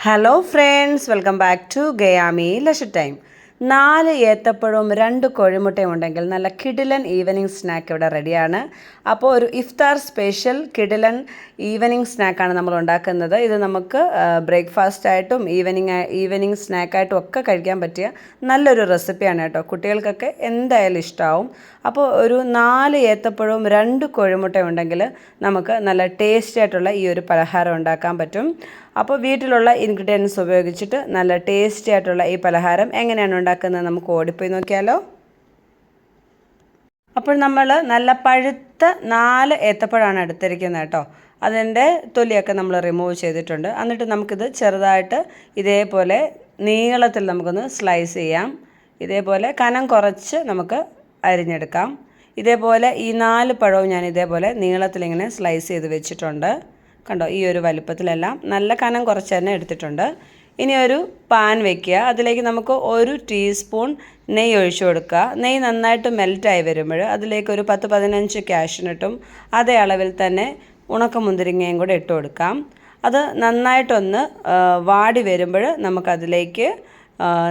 Hello friends welcome back to ഗയാമി ലഷ time നാല് ഏത്തപ്പഴവും രണ്ട് കോഴിമുട്ടയും ഉണ്ടെങ്കിൽ നല്ല കിഡിലൻ ഈവനിങ് സ്നാക്ക് ഇവിടെ റെഡിയാണ് അപ്പോൾ ഒരു ഇഫ്താർ സ്പെഷ്യൽ കിഡിലൻ ഈവനിങ് സ്നാക്കാണ് നമ്മൾ ഉണ്ടാക്കുന്നത്. ഇത് നമുക്ക് ബ്രേക്ക്ഫാസ്റ്റ് ആയിട്ടും ഈവനിങ് ഈവനിങ് സ്നാക്കായിട്ടും ഒക്കെ കഴിക്കാൻ പറ്റിയ നല്ലൊരു റെസിപ്പിയാണ് കേട്ടോ. കുട്ടികൾക്കൊക്കെ എന്തായാലും ഇഷ്ടമാവും അപ്പോൾ ഒരു നാല് ഏത്തപ്പഴവും രണ്ട് കോഴിമുട്ടയും ഉണ്ടെങ്കിൽ നമുക്ക് നല്ല ടേസ്റ്റി ആയിട്ടുള്ള ഈ ഒരു പലഹാരം ഉണ്ടാക്കാൻ പറ്റും. അപ്പോൾ വീട്ടിലുള്ള ഇൻഗ്രീഡിയൻസ് ഉപയോഗിച്ചിട്ട് നല്ല ടേസ്റ്റി ആയിട്ടുള്ള ഈ പലഹാരം എങ്ങനെയാണ് ഉണ്ടാക്കുന്നത് നമുക്ക് ഓടിപ്പോയി നോക്കിയാലോ. അപ്പോൾ നമ്മൾ നല്ല പഴുത്ത നാല് ഏത്തപ്പഴമാണ് എടുത്തിരിക്കുന്നത് കേട്ടോ. അതിന്റെ തൊലിയൊക്കെ നമ്മൾ റിമൂവ് ചെയ്തിട്ടുണ്ട്. എന്നിട്ട് നമുക്കിത് ചെറുതായിട്ട് ഇതേപോലെ നീളത്തിൽ നമുക്കൊന്ന് സ്ലൈസ് ചെയ്യാം. ഇതേപോലെ കനം കുറച്ച് നമുക്ക് അരിഞ്ഞെടുക്കാം. ഇതേപോലെ ഈ നാല് പഴവും ഞാൻ ഇതേപോലെ നീളത്തിലിങ്ങനെ സ്ലൈസ് ചെയ്ത് വെച്ചിട്ടുണ്ട്. കണ്ടോ ഈ ഒരു വലുപ്പത്തിലെല്ലാം നല്ല കനം കുറച്ച് തന്നെ എടുത്തിട്ടുണ്ട്. ഇനി ഒരു പാൻ വെക്കുക. അതിലേക്ക് നമുക്ക് ഒരു ടീസ്പൂൺ നെയ്യ് ഒഴിച്ചു കൊടുക്കുക. നെയ്യ് നന്നായിട്ട് മെൽറ്റായി വരുമ്പോൾ അതിലേക്ക് ഒരു പത്ത് പതിനഞ്ച് കാഷ്നട്ടും അതേ അളവിൽ തന്നെ ഉണക്കമുന്തിരിങ്ങയും കൂടെ ഇട്ട് കൊടുക്കാം. അത് നന്നായിട്ടൊന്ന് വാടി വരുമ്പോൾ നമുക്കതിലേക്ക്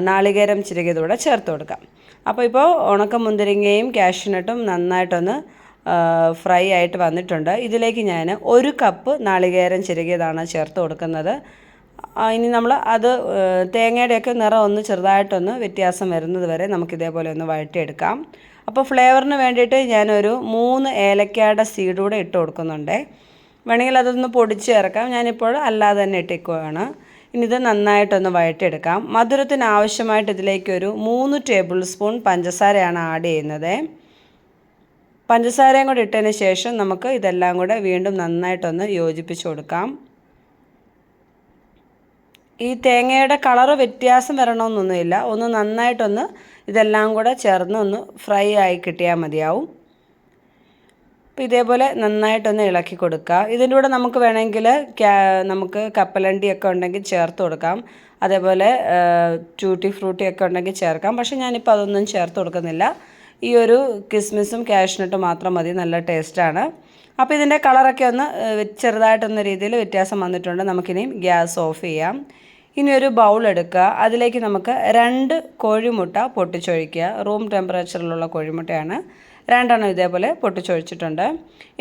നാളികേരം ചിരകിയതൂടെ ചേർത്ത് കൊടുക്കാം. അപ്പോൾ ഇപ്പോൾ ഉണക്കമുന്തിരിങ്ങയും കാഷ്നട്ടും നന്നായിട്ടൊന്ന് ഫ്രൈ ആയിട്ട് വന്നിട്ടുണ്ട്. ഇതിലേക്ക് ഞാൻ ഒരു കപ്പ് നാളികേരം ചിരകിയതാണ് ചേർത്ത് കൊടുക്കുന്നത്. ഇനി നമ്മൾ അത് തേങ്ങയുടെയൊക്കെ നിറം ഒന്ന് ചെറുതായിട്ടൊന്ന് വ്യത്യാസം വരുന്നത് വരെ നമുക്കിതേപോലെ ഒന്ന് വഴറ്റിയെടുക്കാം. അപ്പോൾ ഫ്ലേവറിന് വേണ്ടിയിട്ട് ഞാനൊരു മൂന്ന് ഏലക്കയുടെ സീഡ് കൂടെ ഇട്ട് കൊടുക്കുന്നുണ്ട്. വേണമെങ്കിൽ അതൊന്ന് പൊടിച്ച് ചേർക്കാം. ഞാനിപ്പോൾ അല്ലാതെ തന്നെ ഇട്ടിക്കുകയാണ് ഇനി ഇത് നന്നായിട്ടൊന്ന് വഴറ്റിയെടുക്കാം. മധുരത്തിന് ആവശ്യമായിട്ട് ഇതിലേക്കൊരു മൂന്ന് ടേബിൾ സ്പൂൺ പഞ്ചസാരയാണ് ആഡ് ചെയ്യുന്നത്. പഞ്ചസാരയും കൂടെ ഇട്ടതിന് ശേഷം നമുക്ക് ഇതെല്ലാം കൂടെ വീണ്ടും നന്നായിട്ടൊന്ന് യോജിപ്പിച്ച് കൊടുക്കാം. ഈ തേങ്ങയുടെ കളറ് വ്യത്യാസം വരണമെന്നൊന്നുമില്ല. ഒന്ന് നന്നായിട്ടൊന്ന് ഇതെല്ലാം കൂടെ ചേർന്ന് ഒന്ന് ഫ്രൈ ആയി കിട്ടിയാൽ മതിയാവും. അപ്പോൾ ഇതേപോലെ നന്നായിട്ടൊന്ന് ഇളക്കി കൊടുക്കുക. ഇതിന്റെ കൂടെ നമുക്ക് വേണമെങ്കിൽ നമുക്ക് കപ്പലണ്ടിയൊക്കെ ഉണ്ടെങ്കിൽ ചേർത്ത് കൊടുക്കാം. അതേപോലെ ട്യൂട്ടി ഫ്രൂട്ടിയൊക്കെ ഉണ്ടെങ്കിൽ ചേർക്കാം. പക്ഷേ ഞാനിപ്പോൾ അതൊന്നും ചേർത്ത് കൊടുക്കുന്നില്ല. ഈ ഒരു കിസ്മിസും കാഷ്നട്ടും മാത്രം മതി. നല്ല ടേസ്റ്റാണ്. അപ്പോൾ ഇതിന്റെ കളറൊക്കെ ഒന്ന് ചെറുതായിട്ടൊന്ന രീതിയിൽ വ്യത്യാസം വന്നിട്ടുണ്ട്. നമുക്കിനിയും ഗ്യാസ് ഓഫ് ചെയ്യാം. ഇനി ഒരു ബൗൾ എടുക്കുക. അതിലേക്ക് നമുക്ക് രണ്ട് കോഴിമുട്ട പൊട്ടിച്ചൊഴിക്കുക. റൂം ടെമ്പറേച്ചറിലുള്ള കോഴിമുട്ടയാണ്. രണ്ടെണ്ണം ഇതേപോലെ പൊട്ടിച്ചൊഴിച്ചിട്ടുണ്ട്.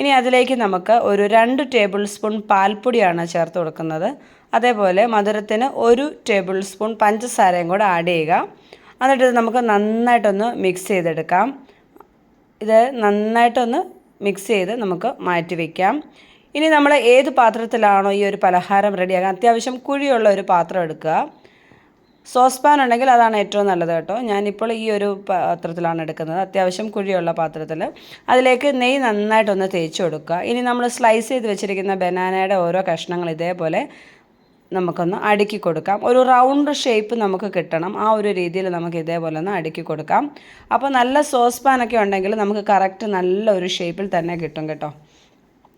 ഇനി അതിലേക്ക് നമുക്ക് ഒരു രണ്ട് ടേബിൾ സ്പൂൺ പാൽപ്പൊടിയാണ് ചേർത്ത് കൊടുക്കുന്നത്. അതേപോലെ മധുരത്തിന് ഒരു ടേബിൾ സ്പൂൺ പഞ്ചസാരയും കൂടെ ആഡ് ചെയ്യുക. എന്നിട്ട് നമുക്ക് നന്നായിട്ടൊന്ന് മിക്സ് ചെയ്തെടുക്കാം. ഇത് നന്നായിട്ടൊന്ന് മിക്സ് ചെയ്ത് നമുക്ക് മാറ്റി വയ്ക്കാം ഇനി നമ്മൾ ഏത് പാത്രത്തിലാണോ ഈ ഒരു പലഹാരം റെഡിയാക്കാൻ അത്യാവശ്യം കുഴിയുള്ള ഒരു പാത്രം എടുക്കുക. സോസ് പാൻ ഉണ്ടെങ്കിൽ അതാണ് ഏറ്റവും നല്ലത് കേട്ടോ. ഞാനിപ്പോൾ ഈ ഒരു പാത്രത്തിലാണ് എടുക്കുന്നത്. അത്യാവശ്യം കുഴിയുള്ള പാത്രത്തിൽ അതിലേക്ക് നെയ്യ് നന്നായിട്ടൊന്ന് തേച്ച് കൊടുക്കുക. ഇനി നമ്മൾ സ്ലൈസ് ചെയ്ത് വെച്ചിരിക്കുന്ന ബനാനയുടെ ഓരോ കഷ്ണങ്ങൾ ഇതേപോലെ നമുക്കൊന്ന് അടുക്കി കൊടുക്കാം. ഒരു റൗണ്ട് ഷേപ്പ് നമുക്ക് കിട്ടണം. ആ ഒരു രീതിയിൽ നമുക്ക് ഇതേപോലെ ഒന്ന് അടുക്കി കൊടുക്കാം. അപ്പോൾ നല്ല സോസ് പാനൊക്കെ ഉണ്ടെങ്കിൽ നമുക്ക് കറക്റ്റ് നല്ല ഒരു ഷേപ്പിൽ തന്നെ കിട്ടും കേട്ടോ.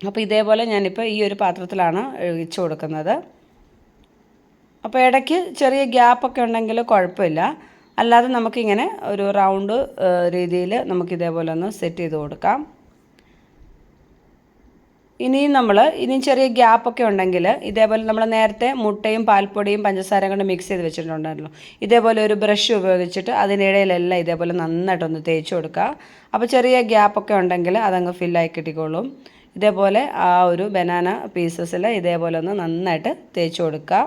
അപ്പോൾ ഇതേപോലെ ഞാനിപ്പോൾ ഈ ഒരു പാത്രത്തിലാണ് ഒഴിച്ചു കൊടുക്കുന്നത്. അപ്പോൾ ഇടയ്ക്ക് ചെറിയ ഗ്യാപ്പൊക്കെ ഉണ്ടെങ്കിൽ കുഴപ്പമില്ല. അല്ലാതെ നമുക്കിങ്ങനെ ഒരു റൗണ്ട് രീതിയിൽ നമുക്കിതേപോലെ ഒന്ന് സെറ്റ് ചെയ്ത് കൊടുക്കാം. ഇനിയും നമ്മൾ ഇനിയും ചെറിയ ഗ്യാപ്പൊക്കെ ഉണ്ടെങ്കിൽ ഇതേപോലെ നമ്മൾ നേരത്തെ മുട്ടയും പാൽപ്പൊടിയും പഞ്ചസാരയും കൊണ്ട് മിക്സ് ചെയ്ത് വെച്ചിട്ടുണ്ടായിരുന്നു. ഇതേപോലെ ഒരു ബ്രഷ് ഉപയോഗിച്ചിട്ട് അതിനിടയിലെല്ലാം ഇതേപോലെ നന്നായിട്ടൊന്ന് തേച്ച് കൊടുക്കുക. അപ്പോൾ ചെറിയ ഗ്യാപ്പൊക്കെ ഉണ്ടെങ്കിൽ അതങ്ങ് ഫില്ലായി കിട്ടിക്കോളും. ഇതേപോലെ ആ ഒരു ബനാന പീസസിൽ ഇതേപോലെ ഒന്ന് നന്നായിട്ട് തേച്ച് കൊടുക്കുക.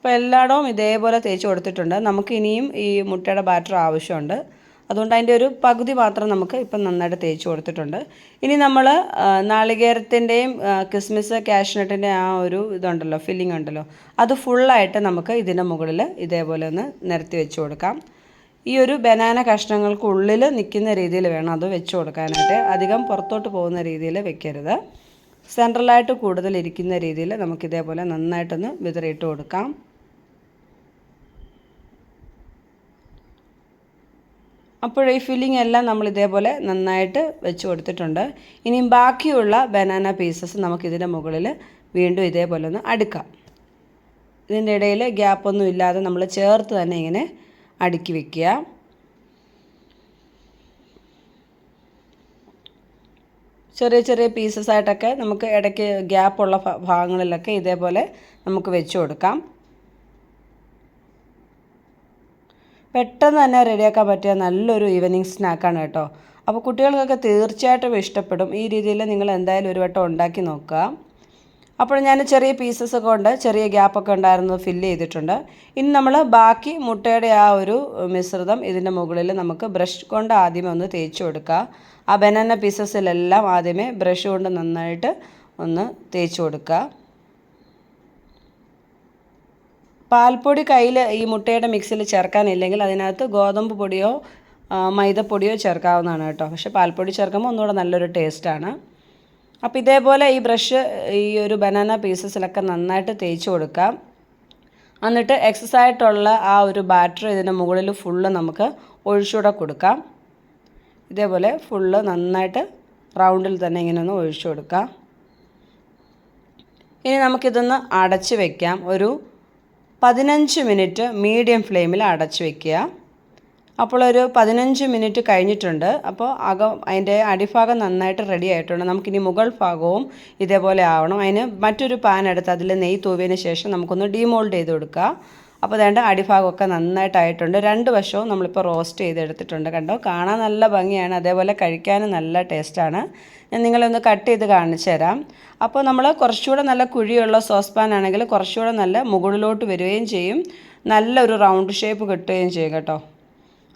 അപ്പോൾ എല്ലായിടവും ഇതേപോലെ തേച്ച് കൊടുത്തിട്ടുണ്ട്. നമുക്ക് ഇനിയും ഈ മുട്ടയുടെ ബാറ്റർ ആവശ്യമുണ്ട്. അതുകൊണ്ട് അതിന്റെ ഒരു പകുതി മാത്രം നമുക്ക് ഇപ്പം നന്നായിട്ട് തേച്ച് കൊടുത്തിട്ടുണ്ട്. ഇനി നമ്മൾ നാളികേരത്തിന്റെയും ക്രിസ്മസ് കാഷ്നട്ടിന്റെ ആ ഒരു ഇതുണ്ടല്ലോ ഫില്ലിംഗ് ഉണ്ടല്ലോ അത് ഫുള്ളായിട്ട് നമുക്ക് ഇതിന്റെ മുകളിൽ ഇതേപോലെ ഒന്ന് നിരത്തി വെച്ച് കൊടുക്കാം. ഈ ഒരു ബനാന കഷ്ണങ്ങൾക്കുള്ളിൽ നിൽക്കുന്ന രീതിയിൽ വേണം അത് വെച്ച് കൊടുക്കാനായിട്ട്. അധികം പുറത്തോട്ട് പോകുന്ന രീതിയിൽ വെക്കരുത്. സെൻട്രലായിട്ട് കൂടുതൽ ഇരിക്കുന്ന രീതിയിൽ നമുക്കിതേപോലെ നന്നായിട്ടൊന്ന് വിതറിയിട്ട് കൊടുക്കാം. അപ്പോൾ ഈ ഫില്ലിംഗ് എല്ലാം നമ്മൾ ഇതേപോലെ നന്നായിട്ട് വെച്ച് കൊടുത്തിട്ടുണ്ട്. ഇനിയും ബാക്കിയുള്ള ബനാന പീസസ് നമുക്ക് നമുക്കിതിന്റെ മുകളിൽ വീണ്ടും ഇതേപോലെ ഒന്ന് അടുക്കാം. ഇതിന്റെ ഇടയിൽ ഗ്യാപ്പൊന്നും ഇല്ലാതെ നമ്മൾ ചേർത്ത് തന്നെ ഇങ്ങനെ അടുക്കി വയ്ക്കുക ചെറിയ ചെറിയ പീസസ് ആയിട്ടൊക്കെ നമുക്ക് ഇടയ്ക്ക് ഗ്യാപ്പുള്ള ഭാഗങ്ങളിലൊക്കെ ഇതേപോലെ നമുക്ക് വെച്ച് കൊടുക്കാം. പെട്ടെന്ന് തന്നെ റെഡിയാക്കാൻ പറ്റിയ നല്ലൊരു ഈവനിങ് സ്നാക്കാണ് കേട്ടോ. അപ്പോൾ കുട്ടികൾക്കൊക്കെ തീർച്ചയായിട്ടും ഇഷ്ടപ്പെടും. ഈ രീതിയിൽ നിങ്ങൾ എന്തായാലും ഒരു വട്ടം ഉണ്ടാക്കി നോക്കുക. അപ്പോൾ ഞാൻ ചെറിയ പീസസ് ഒക്കെ ഉണ്ട്. ചെറിയ ഗ്യാപ്പൊക്കെ ഉണ്ടായിരുന്നു ഫില്ല് ചെയ്തിട്ടുണ്ട്. ഇനി നമ്മൾ ബാക്കി മുട്ടയുടെ ആ ഒരു മിശ്രിതം ഇതിന്റെ മുകളിൽ നമുക്ക് ബ്രഷ് കൊണ്ട് ആദ്യമേ ഒന്ന് തേച്ച് കൊടുക്കുക. ആ ബനാന പീസസിലെല്ലാം ആദ്യമേ ബ്രഷ് കൊണ്ട് നന്നായിട്ട് ഒന്ന് തേച്ച് കൊടുക്കുക. പാൽപ്പൊടി കയ്യിൽ ഈ മുട്ടയുടെ മിക്സിൽ ചേർക്കാനില്ലെങ്കിൽ അതിനകത്ത് ഗോതമ്പ് പൊടിയോ മൈദപ്പൊടിയോ ചേർക്കാവുന്നതാണ് കേട്ടോ. പക്ഷേ പാൽപ്പൊടി ചേർക്കുമ്പോൾ ഒന്നുകൂടെ നല്ലൊരു ടേസ്റ്റാണ്. അപ്പോൾ ഇതേപോലെ ഈ ബ്രഷ് ഈ ഒരു ബനാന പീസസിലൊക്കെ നന്നായിട്ട് തേച്ച് കൊടുക്കാം. എന്നിട്ട് എക്സസ് ആയിട്ടുള്ള ആ ഒരു ബാറ്റർ ഇതിന്റെ മുകളിൽ ഫുള്ള് നമുക്ക് ഒഴിച്ചുകൂടെ കൊടുക്കാം. ഇതേപോലെ ഫുള്ള് നന്നായിട്ട് റൗണ്ടിൽ തന്നെ ഇങ്ങനെ ഒന്ന് ഒഴിച്ചു കൊടുക്കാം. ഇനി നമുക്കിതൊന്ന് അടച്ച് വയ്ക്കാം ഒരു പതിനഞ്ച് മിനിറ്റ് മീഡിയം ഫ്ലെയിമിൽ അടച്ചു വയ്ക്കുക അപ്പോൾ ഒരു പതിനഞ്ച് മിനിറ്റ് കഴിഞ്ഞിട്ടുണ്ട്. അപ്പോൾ അകം അതിന്റെ അടിഭാഗം നന്നായിട്ട് റെഡി ആയിട്ടുണ്ട്. നമുക്കിനി മുകൾ ഭാഗവും ഇതേപോലെ ആവണം. അതിന് മറ്റൊരു പാൻ എടുത്ത് അതിൽ നെയ്യ് തൂവിയതിന് ശേഷം നമുക്കൊന്ന് ഡീമോൾഡ് ചെയ്ത് കൊടുക്കുക. അപ്പോൾ വേണ്ട അടിഭാഗമൊക്കെ നന്നായിട്ടായിട്ടുണ്ട്. രണ്ട് വശവും നമ്മളിപ്പോൾ റോസ്റ്റ് ചെയ്തെടുത്തിട്ടുണ്ട് കണ്ടോ. കാണാൻ നല്ല ഭംഗിയാണ് അതേപോലെ കഴിക്കാനും നല്ല ടേസ്റ്റാണ് ഞാൻ നിങ്ങളൊന്ന് കട്ട് ചെയ്ത് കാണിച്ചു തരാം. അപ്പോൾ നമ്മൾ കുറച്ചുകൂടെ നല്ല കുഴിയുള്ള സോസ് പാൻ ആണെങ്കിൽ കുറച്ചുകൂടെ നല്ല മുകളിലോട്ട് വരികയും ചെയ്യും. നല്ലൊരു റൗണ്ട് ഷേപ്പ് കിട്ടുകയും ചെയ്യും കേട്ടോ.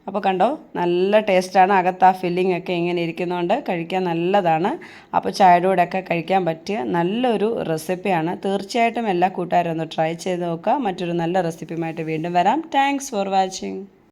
അപ്പോൾ കണ്ടോ നല്ല ടേസ്റ്റാണ് അകത്ത് ആ ഫില്ലിംഗ് ഒക്കെ ഇങ്ങനെ ഇരിക്കുന്നതുകൊണ്ട് കഴിക്കാൻ നല്ലതാണ്. അപ്പോൾ ചായയുടെ കൂടെയൊക്കെ കഴിക്കാൻ പറ്റിയ നല്ലൊരു റെസിപ്പിയാണ് തീർച്ചയായിട്ടും എല്ലാ കൂട്ടുകാരും ഒന്ന് ട്രൈ ചെയ്ത് നോക്കുക. മറ്റൊരു നല്ല റെസിപ്പിയുമായിട്ട് വീണ്ടും വരാം. Thanks for watching